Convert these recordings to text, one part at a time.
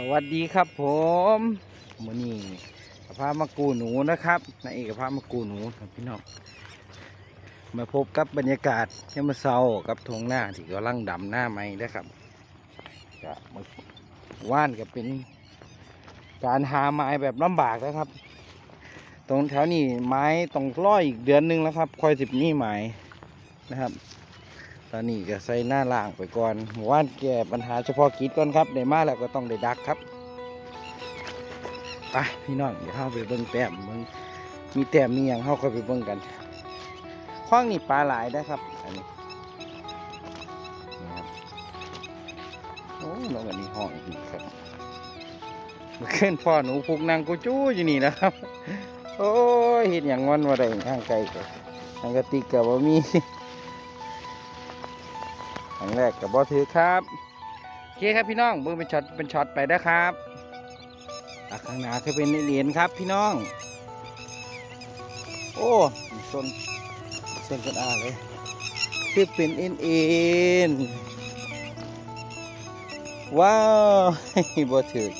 สวัสดีครับผมมือนี้พามากูหนูนะครับนายเอกพามากูหนูครับพี่น้องมาพบกับบรรยากาศที่มาเศร้ากับทงหน้าที่กำลังดำหน้าไม้นะครับจะมาว่านกับเป็นการหาไม้แบบลำบากนะครับ ตรงแถวนี้ไม้ต้องร้อยอีกเดือนนึงแล้วครับ คอยสิบนี่ไม้นะครับ อนนี้ก็ใส่หน้าล่างไปก่อนหมู่านแก้ปัญหาเฉพาะกิจก่อนครับได้มาแล้วก็ต้องได้ดักครับไปพี่น้องเดี๋ยวเข้าไปเบิ่งแต้มเบิ่งมีแต้มมีอย่างเข้าก็ไปเบิ่งกันข้องนี่ปลาหลายนะครับอันนี้นะครับโอ้น้องอันนี้ห้องอีกครับเมื่อคืนพ่อหนูพุกนางกูจู้อยู่นี่นะครับ โอ้ยเห็นอย่างงอนว่าได้ทางไกลก็ทางกระติกกับว่ามี ครั้งแรกกับบอถือครับโอเคครับพี่น้องเบิ่งเป็นช็อตเป็นช็อตไปนะครับอะข้างหน้าคือเป็นเหรียญครับพี่น้อง โอ้ส้นส้นกันอาเลยคือเป็นเอ็นเอ็นว้าวบ่ถือ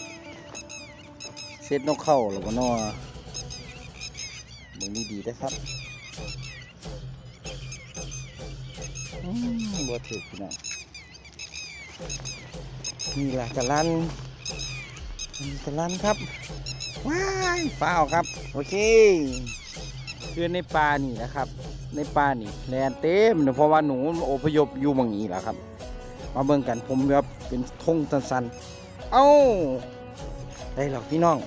เซตนกเข้าหรือบ่นอมึงนี่ดีนะครับ อืมบ่ถือพี่น้องนี่แหละกะลันนี่กะลันครับว้ายเปล่าครับ โอเคคือในป่านี่นะครับ ในป่านี่แลนเต็มเพราะว่าหนูอพยพอยู่บางนี้แหละครับ มาเบิ่งกันผมแบบเป็นทงสันๆ เอ้าได้หรอกพี่น้อง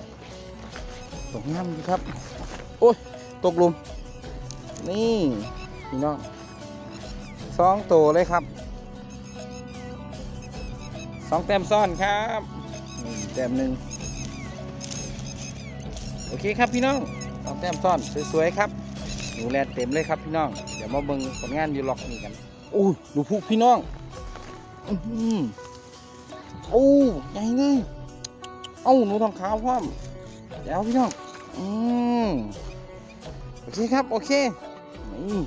ตกน้ำดีครับ โอ้ยตกลุม นี่ พี่น้อง สองตัวเลยครับสองแต้มซ่อนครับนี่แต้มหนึ่งโอเคครับพี่น้องสองแต้มซ่อนสวยๆครับหนูแลนเต็มเลยครับพี่น้อง เดี๋ยวมาเบิ่งผลงานอยูล็อกนี่กันโอ้ยหนูพุกพี่น้องอื้อหือโอ้ใหญ่เลยเอ้าหนูทองขาวพร้อมเดี๋ยวพี่น้องอืมโอเคครับ โอเคนี่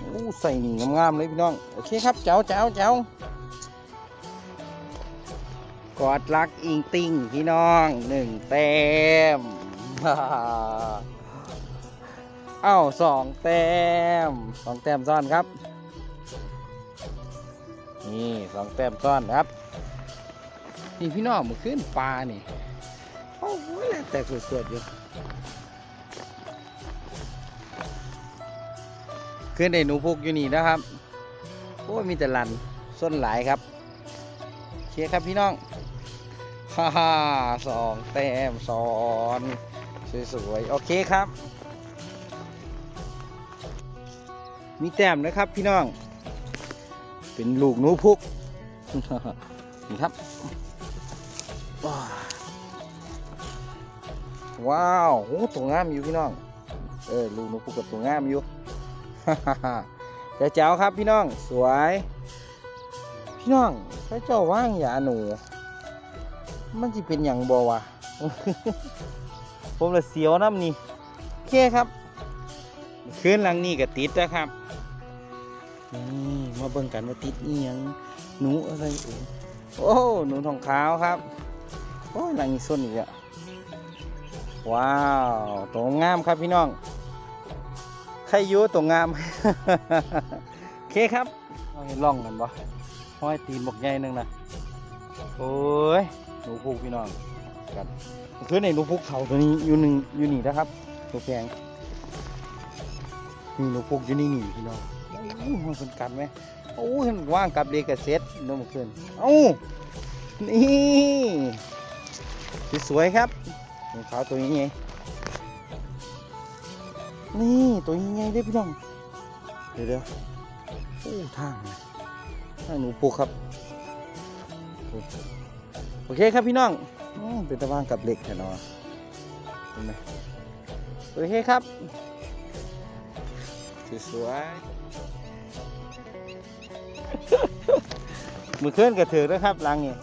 โอ้ใส่งามๆเลยพี่น้อง โอเคครับ เจ้าเจ้าเจ้ากอดรักอิงติงพี่น้องหนึ่งแต้มเอ้าสองแต้มสองแต้มซ้อนครับ นี่สองแต้มซ้อนครับ นี่พี่น้องมันขึ้นปลานี่โอ้โหแล้วแต่สวยๆอยู่ ขึ้นในหนูพุกอยู่นี่นะครับโอ้ยมีแต่ลันส้นหลายครับเคลียร์ครับพี่น้องฮ่าฮ่าสองแต้มซ้อนสวยๆโอเคครับ มีแต้มนะครับพี่น้อง เป็นลูกหนูพุกนี่ครับ ว้าวโอ้ตัวงามอยู่พี่น้อง เออลูกหนูพุกกับตัวงามอยู่ จ้าเจ้าครับพี่น้องสวย พี่น้องพระเจ้าว่างอย่าหนู มันจะเป็นอย่างบอวะผมเลยเสียวน้ำนี่โอเคครับคืนหลังนี้ก็ติดนะครับนี่มาเบิ่งกันว่าติดอียังหนูอะไรเอ่ยโอ้หนูทองขาวครับโอ้ยหลังนี้ส้นอีกอะว้าวตัวงามครับพี่น้อง ใครอยุ่ตัวงาม โอเคครับเอาเห็นล่องกันปะห้อยตีนบกใหญ่หนึงนะโอ้ยหนูพุกพี่น้องกันคือในหนูพุกเขาตัวนี้อยู่หนึ่งอยู่นี่นะครับตัวแพงนี่หนูพุกอยู่นี่นี่พี่น้องโอ้ยมันเป็นกันไหมโอ้ยมันว่างกับเด็กกับเซ็ตโน้มขึ้นเอ้านี่สวยๆครับหนูขาวตัวนี้ไง นี่ตัวยังไงได้พี่น้อง เดี๋ยวเดี๋ยวโอ้ทางทางหนูปลูกครับ โอเคครับพี่น้องเป็นตะวางกับเหล็กแน่นอนเห็นไหมโอเคครับสวยมือเคลื่อนกระถือนะครับลังนี่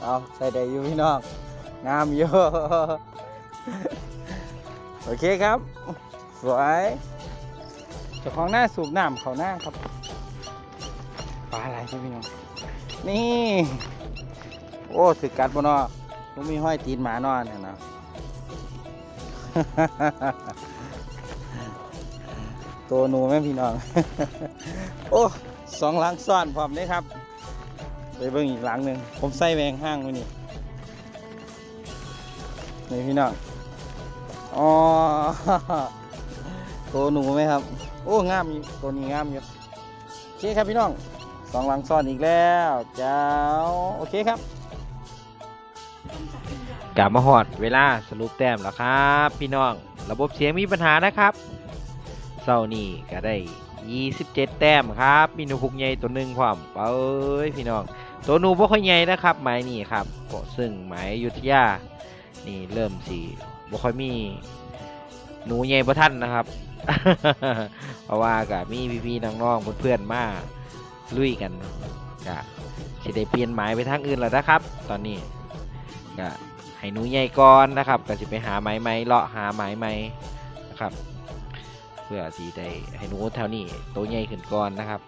เอาใส่ได้อยู่พี่น้องงามอยู่ โอเคครับ สวยเจ้าของหน้าสูบน้ำเขาหน้าครับปลาอะไรครับพี่น้องนี่ โอ้ถือกัดบ่เนาะผมมีห้อยตีนหมานอนเนี่ยนะตัวหนูแม่พี่น้อง โอ้สองหลังซ่อนพร้อมเลยครับ ไปเบิ่งอีกหลังหนึ่งผมใส่แวงห้างไว้นี่นี่พี่น้อง อ๋อตัวหนูไหมครับ โอ้งามอยู่ตัวนี้งามอยู่โอเคครับพี่น้องสองหลังซ่อนอีกแล้วเจ้าโอเคครับกลับมาหอดเวลาสรุปแต้มแล้วครับ พี่น้อง ระบบเสียงมีปัญหานะครับเศร้านี่ก็ได้ 27 แต้มครับ มีหนูพุกใหญ่ตัวหนึ่งความเอ้ยพี่น้อง ตัวหนูบ่ค่อยใหญ่นะครับ หมายนี่ครับซึ่งหมายยุทธยา นี่เริ่มสี บ่ค่อยมีหนูใหญ่ประท่านนะครับ เพราะว่าก็มีพี่ๆน้องๆเพื่อนๆมาลุยกันก็สิได้เปลี่ยนหมายไปทางอื่นแล้วนะครับ ตอนนี้ก็ให้หนูใหญ่ก่อนนะครับก็จะไปหาไม้ไม้เลาะหาไม้ไม้นะครับเพื่อสีได้ให้หนูแถวนี้โตใหญ่ขึ้นก่อนนะครับ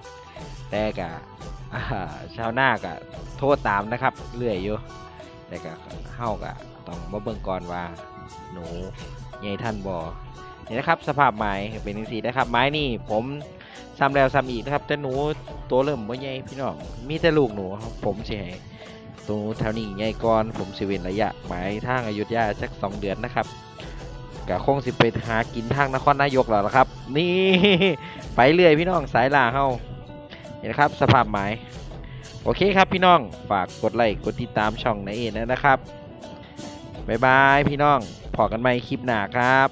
แต่กะชาวนาก็โทษตามนะครับเรื่อยอยู่แต่ก็เฮากะต้องมาเบิ่งก่อนว่า หนูใหญ่ท่านบ่นี่นะครับสภาพไม้เป็นจังซี่นะครับ ไม้นี่ผมซ้ำแล้วซ้ำอีกนะครับแต่หนูตัวเริ่มบ่ใหญ่พี่น้องมีแต่ลูกหนูครับผมสิให้ตรงแถวนี้ใหญ่ก่อนผมสิเวนระยะหมายทางอายุทยาสักสองเดือนนะครับกะคงสิไปหากินทางนครนายกแล้วละครับ นี่ไปเรื่อยพี่น้องสายล่าเฮาเห็นนะครับสภาพหมายโอเคครับพี่น้องฝากกดไลค์กดติดตามช่องนายเอ็นนะครับ บ๊ายบายพี่น้องพอกันใหม่คลิปหน้าครับ